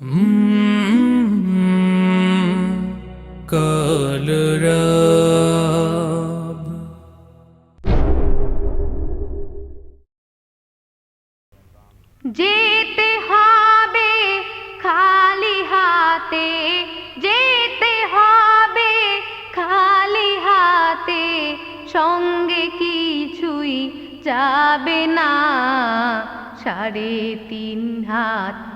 যেতে হবে খালি হাতে, যেতে হবে খালি হাতে, সঙ্গে কিছুই যাবে না। সাড়ে তিন হাত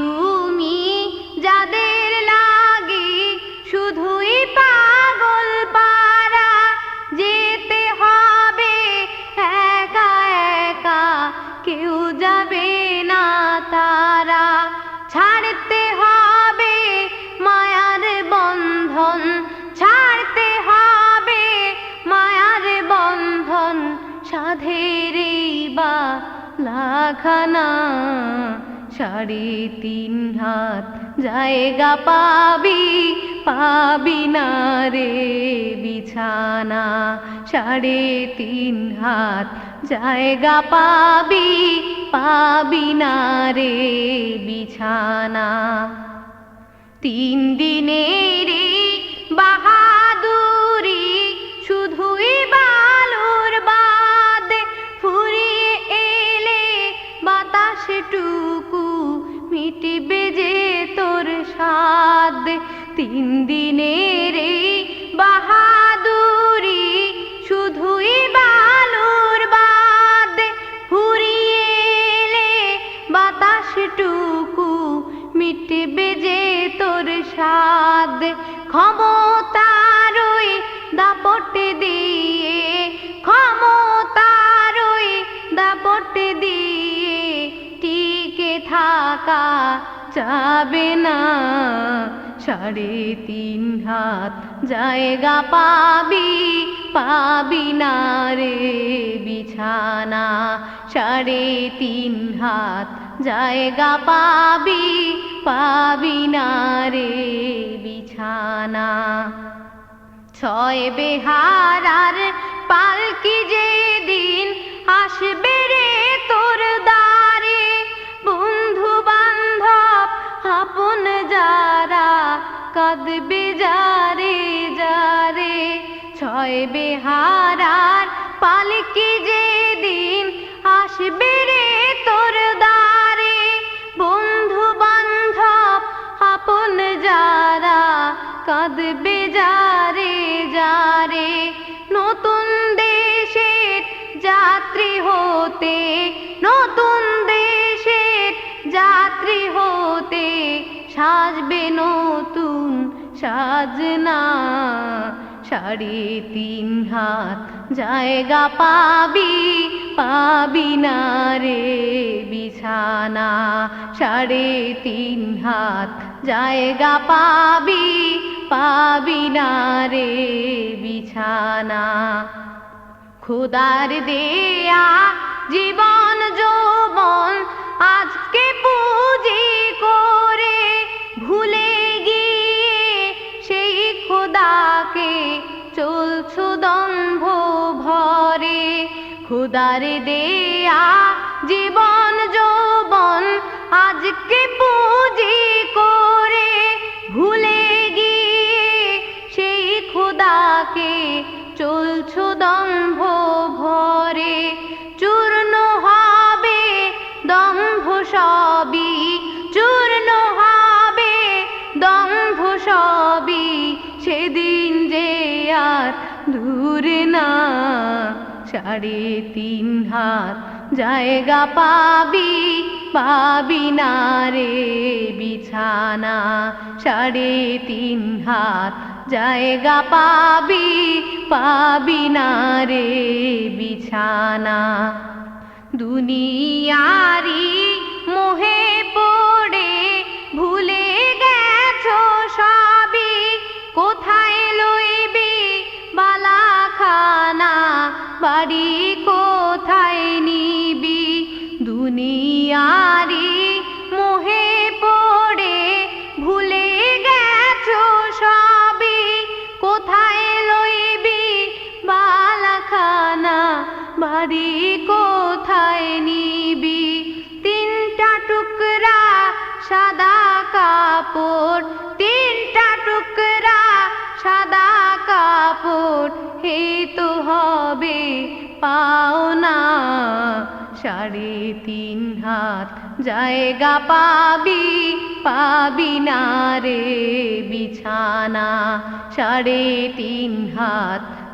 তুমি যাদের লাগি শুধুই পাগল পারা যেতে হবে একা একা, কেউ যাবে না তারা। ছাড়তে হবে মায়ার বন্ধন, ছাড়তে হবে মায়ার বন্ধন, সাধের বা লাখানা সাড়ে তিন হাত। জায়গা পাবি পাবি না রে বিছানা। সাড়ে তিন হাত। জায়গা পাবি পাবি না রে বিছানা। তিন দিনের এই তিন দিনের এই বাহাদুরি, শুধুই বালুর বাদ ফুরিয়ে এলে বাতাস টুকু মিটবে যে তোর স্বাদ। ক্ষমতারই দাপট দিয়ে, ক্ষমতারই দাপট দিয়ে টিকে থাকা যাবে না। সাড়ে তিন হাত, জায়গা পাবি পাবি না রে বিছানা। সাড়ে তিন হাত, জায়গা পাবি পাবি না রে বিছানা। ছয় বেহারার কাঁদবে যারে যারে ছয় বেহারার পালকি যে দিন আসবে রে তোর দ্বারে। বন্ধু বান্ধব, আপন যারা কাঁদবে যারে যারে নতুন দেশের যাত্রী হতে, নতুন দেশের যাত্রী হতে সাজবে নতুন সাজনা সাড়ে তিন হাত জায়গা পাবি পাবি না রে বিছানা। সাড়ে তিন হাত জায়গা পাবি পাবি না রে বিছানা। খুদার দেয়া জীবন খুদার দেয়া জীবন যৌবন আজকে পুঁজি করে ভুলে গিয়ে সেই খোদাকে চলছো দম্ভ ভরে। চূর্ণ হবে দম্ভ সবই, চূর্ণ হবে দম্ভ সবই। সেদিন যে আর দূরে না। সাড়ে তিন হাত, জায়গা পাবি পাবি না রে বিছানা। সাড়ে তিন হাত, জায়গা পাবি পাবি না রে বিছানা। দুনিয়ারি মোহে বাড়ি কোথায় নিবি? তিনটা টুকরা সাদা কাপড়, তিনটা টুকরা সাদা কাপড়, হে তো হবে পাওনা। সাড়ে তিন হাত জায়গা পাবি পাবি না রে বিছানা। সাড়ে তিন হাত